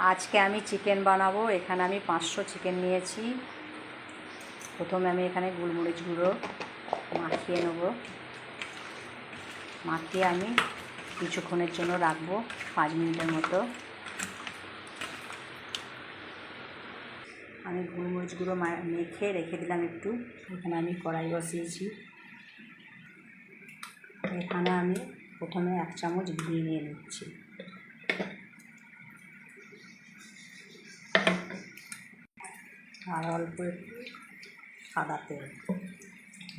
আজকে আমি চিকেন বানাবো। এখানে আমি পাঁচশো চিকেন নিয়েছি। প্রথমে আমি এখানে গোলমরিচ গুঁড়ো মাখিয়ে নেব। মাখিয়ে আমি কিছুক্ষণের জন্য রাখব, পাঁচ মিনিটের মতো। আমি গোলমরিচ গুঁড়ো মেখে রেখে দিলাম একটু। এখানে আমি কড়াই বসিয়েছি। এখানে আমি প্রথমে এক চামচ ঘি নিয়ে নিচ্ছি। আর অল্প সাদা তেল।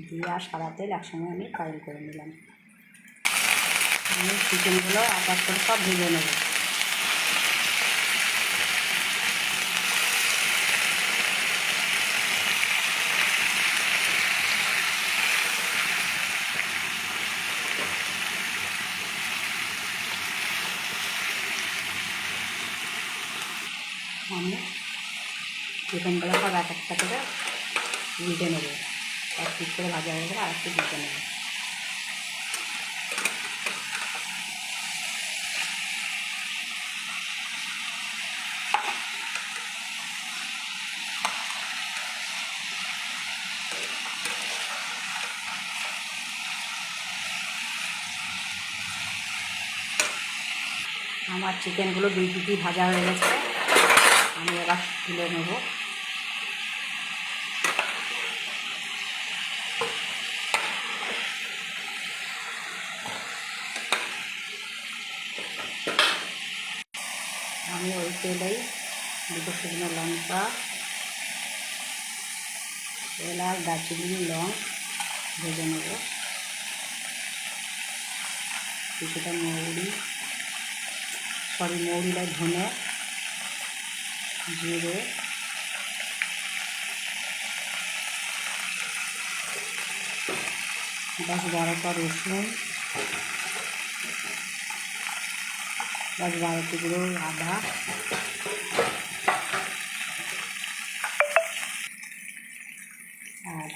দিয়ে আর সাদা তেল একসঙ্গে আমি ফ্রাই করে নিলাম। আমি চিকেনগুলো আবার করে সব ভেজে নেব। আমি চিকেনগুলো সব এক একটা করে উল্টে নেব। এক পিস করে ভাজা হয়ে গেলে আর একটু উল্টে নেব। আমার চিকেনগুলো দুই পিটি ভাজা হয়ে গেছে। আমি এবার তুলে নেব। তেলেই দুটো শুকনো লঙ্কা, এলাচ, দারচিনি, লং ভেজে নেব। কিছুটা মৌরি, সরি মৌরিটা ধনে জিরে, দশ বারোটা রসুন দশ বারো টুকরো আদা আর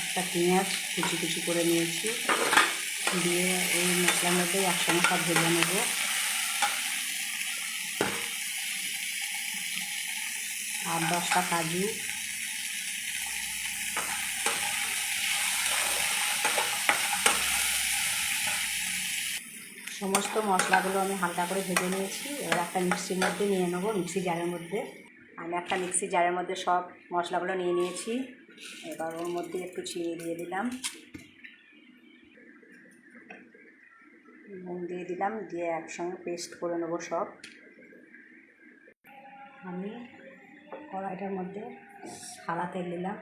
একটা পেঁয়াজ কুচি কুচি করে নিয়েছি দিয়ে এই মশলার মধ্যে একসঙ্গে সব ভেজে নেব আর দশটা কাজু সমস্ত মশলাগুলো আমি হালকা করে ভেজে নিয়েছি। এবার একটা মিক্সির মধ্যে নিয়ে নেব, মিক্সি জারের মধ্যে। আমি একটা মিক্সি জারের মধ্যে সব মশলাগুলো নিয়ে নিয়েছি। এবার ওর মধ্যে একটু চিনি দিয়ে দিলাম। নুন দিয়ে দিলাম, দিয়ে একসঙ্গে পেস্ট করে নেব সব। আমি কড়াইটার মধ্যে সাদা তেল দিলাম।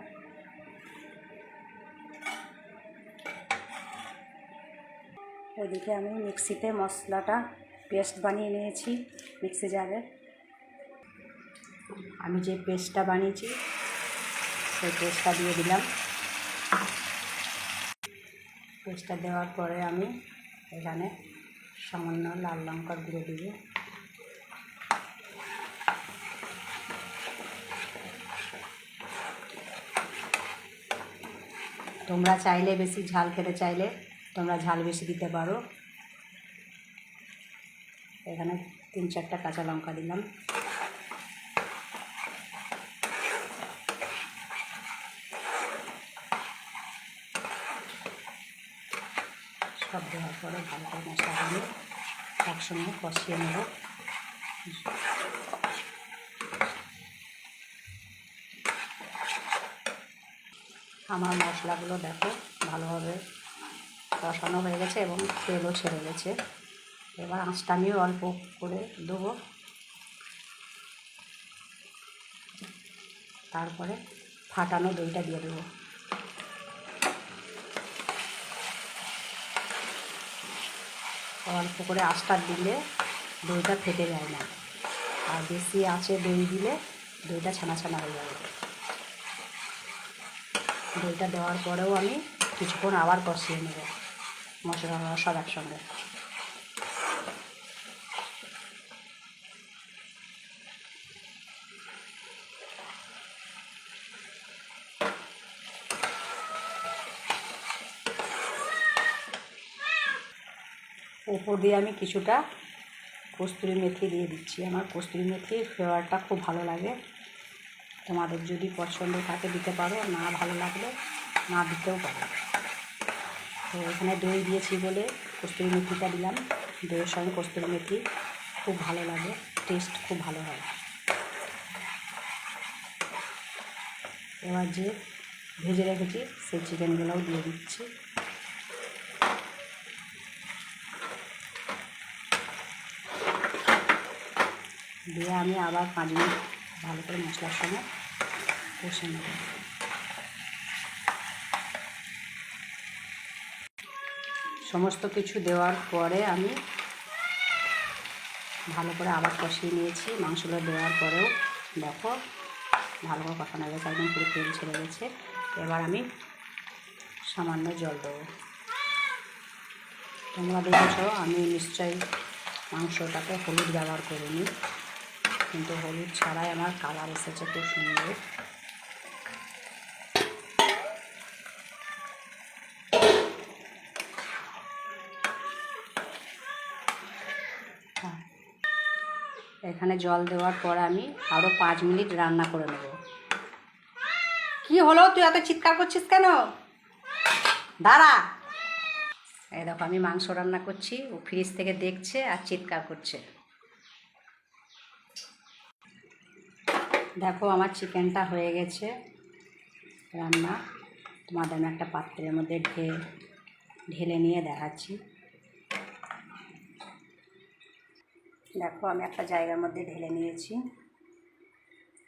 ওইদিকে আমি মিক্সিতে মশলাটা পেস্ট বানিয়ে নিয়েছি মিক্সি জারে। আমি যে পেস্টটা বানিয়েছি, সেই পেস্টটা দিয়ে দিলাম। পেস্টটা দেওয়ার পরে আমি এখানে সামান্য লাল লঙ্কার গুঁড়ো দিব তোমরা চাইলে বেশি ঝাল খেতে চাইলে তোমরা ঝাল বেশি দিতে পারো। এখানে তিন চারটা কাঁচা লঙ্কা দিলাম। সব দেওয়ার পরে ভালো করে মশলা মশলাগুলো একসঙ্গে কষিয়ে নেব। আমার মশলাগুলো দেখো ভালোভাবে কষানো হয়ে গেছে এবং তেলও ছেড়ে গেছে। এবার আঁচটা আমিও অল্প করে দেবো। তারপরে ফাটানো দইটা দিয়ে দেবো। অল্প করে আঁচটা দিলে দইটা ফেটে যায় না। আর বেশি আঁচে দই দিলে দইটা ছানা ছানা হয়ে যাবে। দইটা দেওয়ার পরেও আমি কিছুক্ষণ আবার কষিয়ে নেব। মশলা সব একসঙ্গে উপর দিয়ে আমি কিছুটা কস্তুরি মেথি দিয়ে দিচ্ছি। আমার কস্তুরি মেথির ফ্লেভারটা খুব ভালো লাগে। তোমাদের যদি পছন্দ থাকে দিতে পারো, না ভালো লাগলে না দিতেও পারো। তো এখানে দই দিয়েছি বলে কস্তুরি মেথিটা দিলাম। দইয়ের সঙ্গে কস্তুরি মেথি খুব ভালো লাগে টেস্ট খুব ভালো হয়। এবার যে ভেজে রেখেছি, সেই চিকেনগুলোও দিয়ে দিচ্ছি। দিয়ে আমি আবার পাঁচ মিনিট ভালো করে মশলার সঙ্গে কষে নেব। সমস্ত কিছু দেওয়ার পরে আমি ভালো করে আবার কষিয়ে নিয়েছি। মাংসগুলো দেওয়ার পরেও দেখো ভালো করে কষানো গেছে, একদম পুরো তেল ছেড়ে গেছে। এবার আমি সামান্য জল দেবো। তোমরা দেখেছ আমি নিশ্চয়ই মাংসটাকে হলুদ ব্যবহার করিনি, কিন্তু হলুদ ছাড়াই আমার কালার এসেছে খুব সুন্দর। এখানে জল দেওয়ার পর আমি আরও পাঁচ মিনিট রান্না করে নেব। কি হলো? তুই এত চিৎকার করছিস কেন? দাঁড়া। এই দেখো, আমি মাংস রান্না করছি, ও ফ্রিজ থেকে দেখছে আর চিৎকার করছে। দেখো, আমার চিকেনটা হয়ে গেছে রান্না। তোমাদের আমি একটা পাত্রের মধ্যে ঢে ঢেলে নিয়ে দেখাচ্ছি। দেখো, আমি একটা জায়গার মধ্যে ঢেলে নিয়েছি।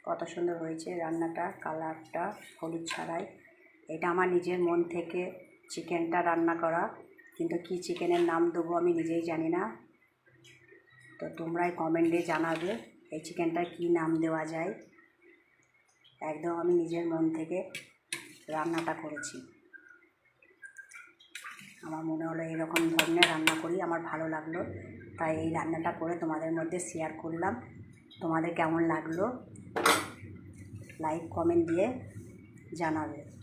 কত সুন্দর হয়েছে রান্নাটা, কালারটা, হলুদ ছাড়াই। এটা আমার নিজের মন থেকে চিকেনটা রান্না করা, কিন্তু কি চিকেনের নাম দেবো আমি নিজেই জানি না। তো তোমরাই কমেন্টে জানাবে এই চিকেনটার কী নাম দেওয়া যায়। একদম আমি নিজের মন থেকে রান্নাটা করেছি। আমার মনে হলো এরকম ধরনের রান্না করি, আমার ভালো লাগল। তাই এই রান্নাটা করে তোমাদের মধ্যে শেয়ার করলাম। তোমাদের কেমন লাগল? লাইক কমেন্ট দিয়ে জানাবে।